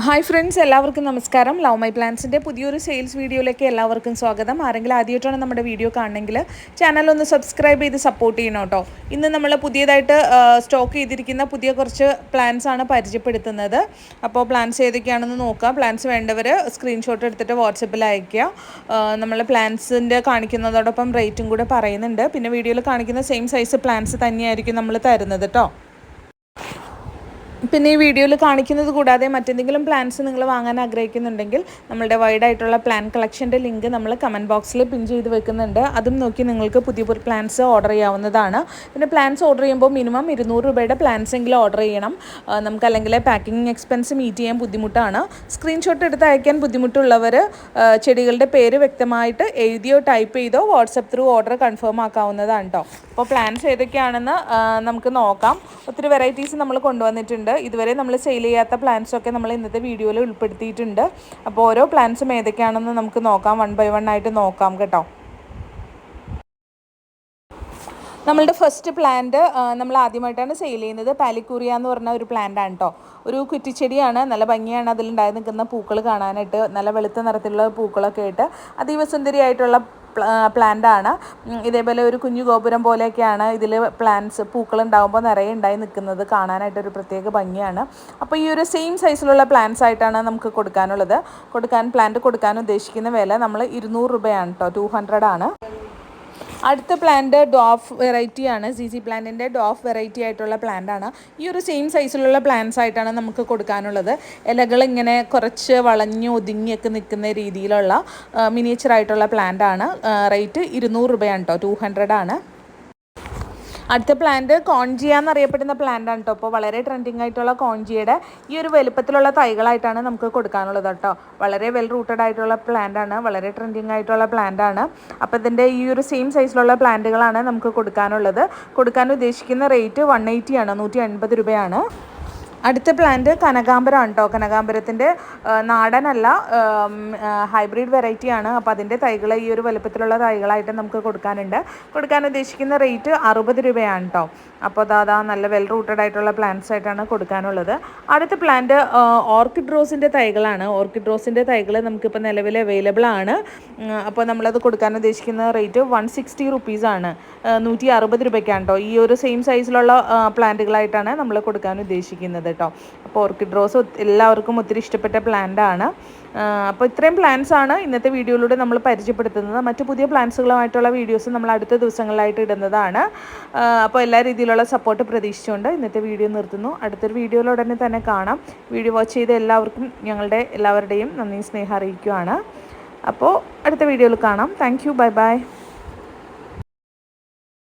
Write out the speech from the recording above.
Hi friends എല്ലാവർക്കും നമസ്കാരം. Love my പ്ലാൻസിന്റെ പുതിയൊരു സെയിൽസ് വീഡിയോയിലേക്ക് എല്ലാവർക്കും സ്വാഗതം. ആരെങ്കിലും ആദ്യമായിട്ടാണ് നമ്മുടെ വീഡിയോ കാണണമെങ്കിൽ ചാനൽ ഒന്ന് സബ്സ്ക്രൈബ് ചെയ്ത് സപ്പോർട്ട് ചെയ്യണം കേട്ടോ. ഇന്ന് നമ്മൾ പുതിയതായിട്ട് സ്റ്റോക്ക് ചെയ്തിരിക്കുന്ന പുതിയ കുറച്ച് പ്ലാൻസ് ആണ് പരിചയപ്പെടുത്തുന്നത്. അപ്പോൾ പ്ലാൻസ് ഏതൊക്കെയാണെന്ന് നോക്കാം. പ്ലാൻസ് വേണ്ടവർ സ്ക്രീൻഷോട്ട് എടുത്തിട്ട് വാട്സപ്പിൽ അയയ്ക്കുക. നമ്മൾ പ്ലാൻസിന്റെ കാണിക്കുന്നതോടൊപ്പം റേറ്റും കൂടെ പറയുന്നുണ്ട്. പിന്നെ വീഡിയോയിൽ കാണിക്കുന്ന സെയിം സൈസ് പ്ലാൻസ് തന്നെയായിരിക്കും നമ്മൾ തരുന്നത് കേട്ടോ. പിന്നെ ഈ വീഡിയോയിൽ കാണിക്കുന്നത് കൂടാതെ മറ്റെന്തെങ്കിലും പ്ലാൻസ് നിങ്ങൾ വാങ്ങാൻ ആഗ്രഹിക്കുന്നുണ്ടെങ്കിൽ നമ്മളുടെ വൈഡ് ആയിട്ടുള്ള പ്ലാൻ കളക്ഷന്റെ ലിങ്ക് നമ്മൾ കമന്റ് ബോക്സിൽ പിൻ ചെയ്ത് വെക്കുന്നുണ്ട്. അതും നോക്കി നിങ്ങൾക്ക് പുതിയ പുതിയ പ്ലാൻസ് ഓർഡർ ചെയ്യാവുന്നതാണ്. പിന്നെ പ്ലാൻസ് ഓർഡർ ചെയ്യുമ്പോൾ മിനിമം ഇരുന്നൂറ് രൂപയുടെ പ്ലാൻസ് എങ്കിലും ഓർഡർ ചെയ്യണം. നമുക്ക് അല്ലെങ്കിൽ പാക്കിംഗ് എക്സ്പെൻസ് മീറ്റ് ചെയ്യാൻ ബുദ്ധിമുട്ടാണ്. സ്ക്രീൻഷോട്ട് എടുത്ത് അയക്കാൻ ബുദ്ധിമുട്ടുള്ളവർ ചെടികളുടെ പേര് വ്യക്തമായിട്ട് എഴുതിയോ ടൈപ്പ് ചെയ്തോ വാട്സപ്പ് ത്രൂ ഓർഡർ കൺഫേം ആക്കാവുന്നതാണ് കേട്ടോ അപ്പോൾ പ്ലാൻസ് ഏതൊക്കെയാണെന്ന് നമുക്ക് നോക്കാം. ഒത്തിരി വെറൈറ്റീസ് നമ്മൾ കൊണ്ടുവന്നിട്ടുണ്ട്. ഇതുവരെ നമ്മൾ സെയിൽ ചെയ്യാത്ത പ്ലാൻസൊക്കെ നമ്മൾ ഇന്നത്തെ വീഡിയോയിൽ ഉൾപ്പെടുത്തിയിട്ടുണ്ട്. അപ്പോൾ ഓരോ പ്ലാൻസും ഏതൊക്കെയാണെന്ന് നമുക്ക് നോക്കാം. വൺ ബൈ വൺ ആയിട്ട് നോക്കാം കേട്ടോ. നമ്മളുടെ ഫസ്റ്റ് പ്ലാന്റ് നമ്മൾ ആദ്യമായിട്ടാണ് സെയിൽ ചെയ്യുന്നത്. പാലിക്കൂറിയ എന്ന് പറഞ്ഞ ഒരു പ്ലാന്റ് ആണ് കേട്ടോ ഒരു കുറ്റിച്ചെടിയാണ്. നല്ല ഭംഗിയാണ് അതിലുണ്ടായി നിൽക്കുന്ന പൂക്കൾ കാണാനായിട്ട്. നല്ല വെളുത്ത നിറത്തിലുള്ള പൂക്കളൊക്കെ ആയിട്ട്. അതീവ സുന്ദരിയായിട്ടുള്ള പ്ലാന്റ് ആണ്. ഇതേപോലെ ഒരു കുഞ്ഞു ഗോപുരം പോലെയൊക്കെയാണ് ഇതിൽ പ്ലാന്റ്സ് പൂക്കൾ ഉണ്ടാകുമ്പോൾ നിറയെ ഉണ്ടായി നിൽക്കുന്നത് കാണാനായിട്ട് ഒരു പ്രത്യേക ഭംഗിയാണ്. അപ്പോൾ ഈ ഒരു സെയിം സൈസിലുള്ള പ്ലാന്റ്സ് ആയിട്ടാണ് നമുക്ക് കൊടുക്കാനുള്ളത്. കൊടുക്കാൻ പ്ലാന്റ് കൊടുക്കാൻ ഉദ്ദേശിക്കുന്ന വില നമ്മൾ ഇരുന്നൂറ് രൂപയാണ് കേട്ടോ ടു ഹൺഡ്രഡ് ആണ്. അടുത്ത പ്ലാന്റ് ഡോഫ് വെറൈറ്റി ആണ്. സി സി പ്ലാന്റിന്റെ ഡോഫ് വെറൈറ്റി ആയിട്ടുള്ള പ്ലാന്റാണ് ഈ ഒരു സെയിം സൈസിലുള്ള പ്ലാന്റ്സ് ആയിട്ടാണ് നമുക്ക് കൊടുക്കാനുള്ളത്. ഇലകൾ ഇങ്ങനെ കുറച്ച് വളഞ്ഞ് ഒതുങ്ങിയൊക്കെ നിൽക്കുന്ന രീതിയിലുള്ള മിനിയേച്ചർ ആയിട്ടുള്ള പ്ലാന്റ് ആണ്. റേറ്റ് ഇരുന്നൂറ് രൂപയാണ് കേട്ടോ ടു ഹൺഡ്രഡ് ആണ്. അടുത്ത പ്ലാന്റ് കോൺജിയ എന്നറിയപ്പെടുന്ന പ്ലാന്റ് ആണ് കേട്ടോ അപ്പോൾ വളരെ ട്രെൻഡിങ് ആയിട്ടുള്ള കോൺജിയുടെ ഈ ഒരു വലുപ്പത്തിലുള്ള തൈകളായിട്ടാണ് നമുക്ക് കൊടുക്കാനുള്ളത് കേട്ടോ വളരെ വെൽ റൂട്ടഡ് ആയിട്ടുള്ള പ്ലാന്റ് ആണ് വളരെ ട്രെൻഡിങ് ആയിട്ടുള്ള പ്ലാന്റ് ആണ്. അപ്പോൾ ഇതിന്റെ ഈ ഒരു സെയിം സൈസിലുള്ള പ്ലാന്റുകളാണ് നമുക്ക് കൊടുക്കാനുള്ളത്. കൊടുക്കാൻ ഉദ്ദേശിക്കുന്ന റേറ്റ് വൺ എയ്റ്റി ആണ് നൂറ്റി എൺപത് രൂപയാണ്. അടുത്ത പ്ലാന്റ് കനകാമ്പരമാണ് കേട്ടോ കനകാമ്പരത്തിന്റെ നാടനല്ല ഹൈബ്രിഡ് വെറൈറ്റിയാണ് അപ്പോൾ അതിന്റെ തൈകൾ ഈ ഒരു വലുപ്പത്തിലുള്ള തൈകളായിട്ട് നമുക്ക് കൊടുക്കാനുണ്ട്. കൊടുക്കാൻ ഉദ്ദേശിക്കുന്ന റേറ്റ് അറുപത് രൂപയാണ് കേട്ടോ അപ്പോൾ അതാ നല്ല വെൽ റൂട്ടഡ് ആയിട്ടുള്ള പ്ലാന്റ്സ് ആയിട്ടാണ് കൊടുക്കാനുള്ളത്. അടുത്ത പ്ലാന്റ് ഓർക്കിഡ് റോസിന്റെ തൈകളാണ്. ഓർക്കിഡ് റോസിന്റെ തൈകൾ നമുക്കിപ്പോൾ നിലവിൽ അവൈലബിൾ ആണ് അപ്പോൾ നമ്മളത് കൊടുക്കാൻ ഉദ്ദേശിക്കുന്ന റേറ്റ് വൺ സിക്സ്റ്റി റുപ്പീസാണ് നൂറ്റി അറുപത് രൂപയ്ക്കാണ് കേട്ടോ ഈ ഒരു സെയിം സൈസിലുള്ള പ്ലാന്റുകളായിട്ടാണ് നമ്മൾ കൊടുക്കാൻ ഉദ്ദേശിക്കുന്നത്. കേട്ടോ. അപ്പോൾ ഓർക്കിഡ് റോസ് എല്ലാവർക്കും ഒത്തിരി ഇഷ്ടപ്പെട്ട പ്ലാന്റ് ആണ്. അപ്പോൾ ഇത്രയും പ്ലാൻസ് ആണ് ഇന്നത്തെ വീഡിയോയിലൂടെ നമ്മൾ പരിചയപ്പെടുത്തുന്നത്. മറ്റു പുതിയ പ്ലാൻസുകളുമായിട്ടുള്ള വീഡിയോസ് നമ്മൾ അടുത്ത ദിവസങ്ങളിലായിട്ട് ഇടുന്നതാണ്. അപ്പോൾ എല്ലാ രീതിയിലുള്ള സപ്പോർട്ട് പ്രതീക്ഷിച്ചുകൊണ്ട് ഇന്നത്തെ വീഡിയോ നിർത്തുന്നു. അടുത്തൊരു വീഡിയോയിൽ ഉടനെ തന്നെ കാണാം. വീഡിയോ വാച്ച് ചെയ്ത എല്ലാവർക്കും ഞങ്ങളുടെ എല്ലാവരുടെയും നന്ദി സ്നേഹം അറിയിക്കുകയാണ് അപ്പോൾ അടുത്ത വീഡിയോയിൽ കാണാം. Thank bye bye